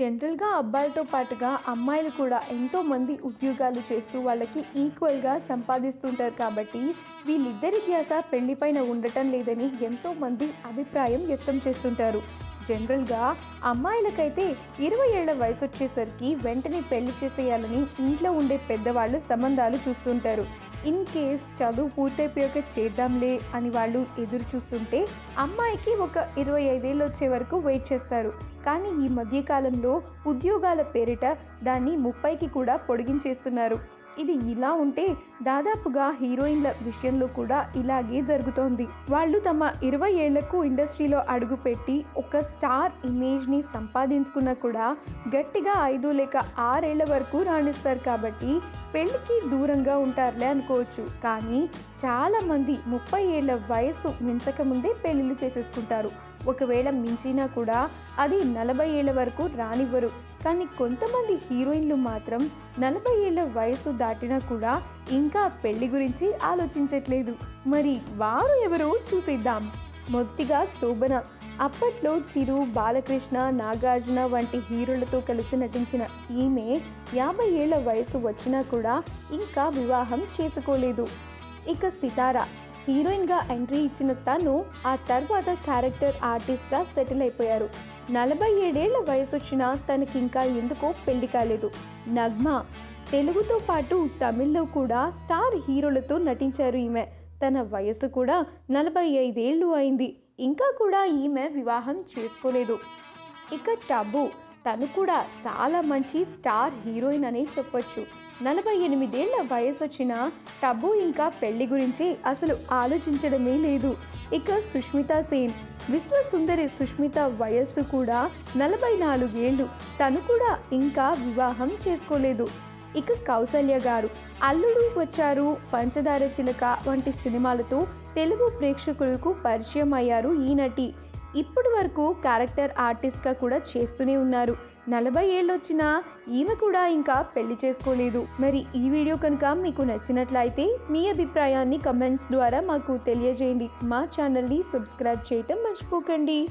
జనరల్గా అబ్బాయిలతో పాటుగా అమ్మాయిలు కూడా ఎంతోమంది ఉద్యోగాలు చేస్తూ వాళ్ళకి ఈక్వల్గా సంపాదిస్తుంటారు కాబట్టి వీళ్ళిద్దరి ధ్యాస పెళ్ళిపైన ఉండటం లేదని ఎంతోమంది అభిప్రాయం వ్యక్తం చేస్తుంటారు. జనరల్గా అమ్మాయిలకైతే ఇరవై ఏళ్ళ వయసు వచ్చేసరికి వెంటనే పెళ్ళి చేసేయాలని ఇంట్లో ఉండే పెద్దవాళ్ళు సంబంధాలు చూస్తుంటారు. ఇన్ కేస్ చదువు పూర్తయిపోయాక చేద్దాంలే అని వాళ్ళు ఎదురు చూస్తుంటే అమ్మాయికి ఒక ఇరవై ఐదేళ్ళు వచ్చే వరకు వెయిట్ చేస్తారు. కానీ ఈ మధ్యకాలంలో ఉద్యోగాల పేరిట దాన్ని ముప్పైకి కూడా పొడిగించేస్తున్నారు. ఇది ఇలా ఉంటే దాదాపుగా హీరోయిన్ల విషయంలో కూడా ఇలాగే జరుగుతోంది. వాళ్ళు తమ ఇరవై ఏళ్ళకు ఇండస్ట్రీలో అడుగుపెట్టి ఒక స్టార్ ఇమేజ్ని సంపాదించుకున్నా కూడా గట్టిగా ఐదు లేక ఆరేళ్ళ వరకు రాణిస్తారు కాబట్టి పెళ్ళికి దూరంగా ఉంటారులే అనుకోవచ్చు. కానీ చాలామంది ముప్పై ఏళ్ళ వయసు మించకముందే పెళ్ళిళ్ళు చేసేసుకుంటారు. ఒకవేళ మించినా కూడా అది నలభై ఏళ్ళ వరకు రానివ్వరు. కానీ కొంతమంది హీరోయిన్లు మాత్రం నలభై ఏళ్ళ వయసు దాటినా కూడా ఇంకా పెళ్ళి గురించి ఆలోచించట్లేదు. మరి వారు ఎవరో చూసేద్దాం. మొదటిగా శోభన. అప్పట్లో చిరు బాలకృష్ణ నాగార్జున వంటి హీరోలతో కలిసి నటించిన ఈమె యాభై ఏళ్ళ వయసు వచ్చినా కూడా ఇంకా వివాహం చేసుకోలేదు. ఇక సితారా. హీరోయిన్గా ఎంట్రీ ఇచ్చిన తను ఆ తర్వాత క్యారెక్టర్ ఆర్టిస్ట్గా సెటిల్ అయిపోయారు. నలభై ఏడేళ్ళ వయసు వచ్చినా తనకి ఇంకా ఎందుకో పెళ్ళి కాలేదు. నగ్మ. తెలుగుతో పాటు తమిళ్ళో కూడా స్టార్ హీరోలతో నటించారు ఈమె. తన వయసు కూడా నలభై ఐదేళ్ళు అయింది. ఇంకా కూడా ఈమె వివాహం చేసుకోలేదు. ఇక టబు. తను కూడా చాలా మంచి స్టార్ హీరోయిన్ అనే చెప్పొచ్చు. నలభై ఎనిమిదేళ్ళ వయసు వచ్చిన టబు ఇంకా పెళ్ళి గురించి అసలు ఆలోచించడమే లేదు. ఇక సుష్మితా సేన్ విశ్వసుందరి సుష్మిత వయస్సు కూడా నలభై నాలుగేళ్ళు తను కూడా ఇంకా వివాహం చేసుకోలేదు. ఇక కౌసల్య గారు అల్లుడు వచ్చారు పంచదార చిలక వంటి సినిమాలతో తెలుగు ప్రేక్షకులకు పరిచయం అయ్యారు ఈ నటి. ఇప్పటి వరకు క్యారెక్టర్ ఆర్టిస్ట్గా కూడా చేస్తూనే ఉన్నారు. నలభై ఏళ్ళు వచ్చినా ఈమె కూడా ఇంకా పెళ్ళి చేసుకోలేదు. మరి ఈ వీడియో కనుక మీకు నచ్చినట్లయితే మీ అభిప్రాయాన్ని కమెంట్స్ ద్వారా మాకు తెలియజేయండి. మా ఛానల్ని సబ్స్క్రైబ్ చేయటం మర్చిపోకండి.